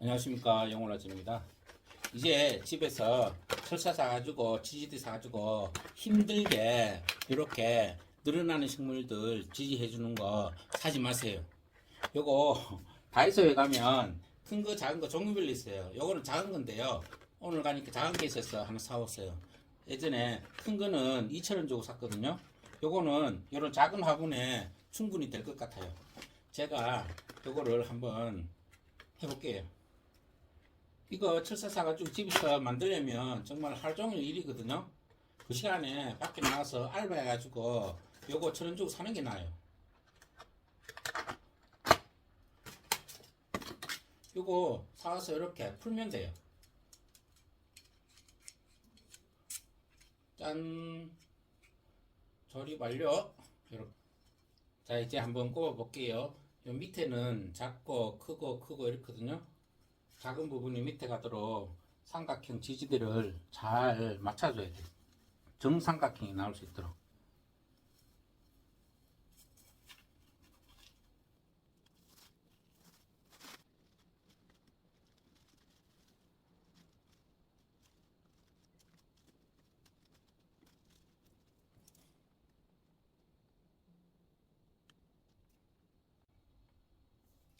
안녕하십니까 영월아지입니다. 이제 집에서 철사 사가지고 지지대 사가지고 힘들게 이렇게 늘어나는 식물들 지지해 주는 거 사지 마세요. 요거 다이소에 가면 큰 거 작은 거 종류별로 있어요. 요거는 작은 건데요. 오늘 가니까 작은 게 있어서 하나 사왔어요. 예전에 큰 거는 2,000원 주고 샀거든요. 요거는 요런 작은 화분에 충분히 될 것 같아요. 제가 요거를 한번 해볼게요 이거 철사 사가지고 집에서 만들려면 정말 하루 종일 일이거든요. 그 시간에 밖에 나가서 알바해가지고 요거 천원 주고 사는 게 나아요. 요거 사와서 이렇게 풀면 돼요. 짠. 조립 완료. 이렇게. 자, 이제 한번 꼽아 볼게요. 요 밑에는 작고 크고 크고 이렇거든요. 작은 부분이 밑에 가도록 삼각형 지지대를 잘 맞춰줘야 돼. 정삼각형이 나올 수 있도록.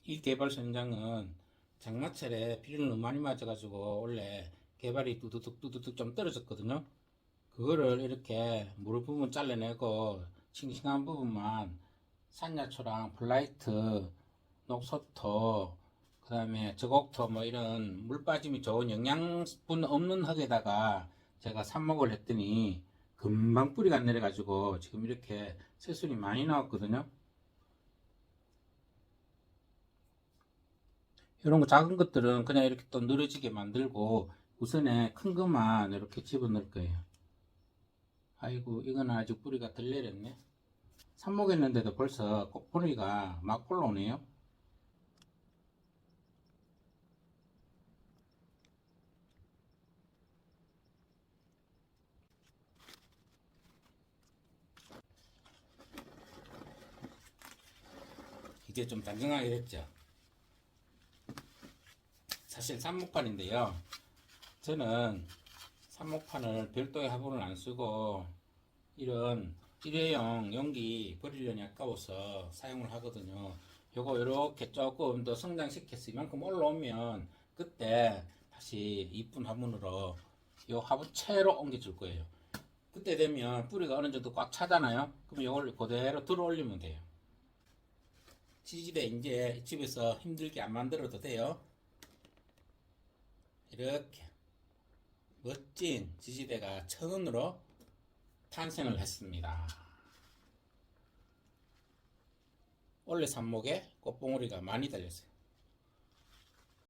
이 개발 현장은 장마철에 비를 너무 많이 맞아가지고 원래 개발이 뚜두둑 뚜두둑 좀 떨어졌거든요. 그거를 이렇게 물 부분 잘라내고 싱싱한 부분만 산야초랑 플라이트, 녹소토, 그 다음에 저곡토 뭐 이런 물 빠짐이 좋은 영양분 없는 흙에다가 제가 삽목을 했더니 금방 뿌리가 안 내려가지고 지금 이렇게 새순이 많이 나왔거든요. 이런 거 작은 것들은 그냥 이렇게 또 늘어지게 만들고 우선에 큰 것만 이렇게 집어넣을 거예요. 아이고 이거는 아직 뿌리가 덜 내렸네. 삽목했는데도 벌써 꽃뿌리가 막 올라오네요. 이제 좀 단정하게 됐죠. 사실 삽목판인데요. 저는 삽목판을 별도의 화분을 안 쓰고 이런 일회용 용기 버리려니 아까워서 사용을 하거든요. 요거 이렇게 조금 더 성장시켜서 이만큼 올라오면 그때 다시 이쁜 화분으로 요 화분 채로 옮겨줄 거예요. 그때 되면 뿌리가 어느 정도 꽉 차잖아요. 그럼 요걸 그대로 들어 올리면 돼요. 지지대 이제 집에서 힘들게 안 만들어도 돼요. 이렇게 멋진 지지대가 천원으로 탄생을 했습니다. 원래 삽목에 꽃봉오리가 많이 달렸어요.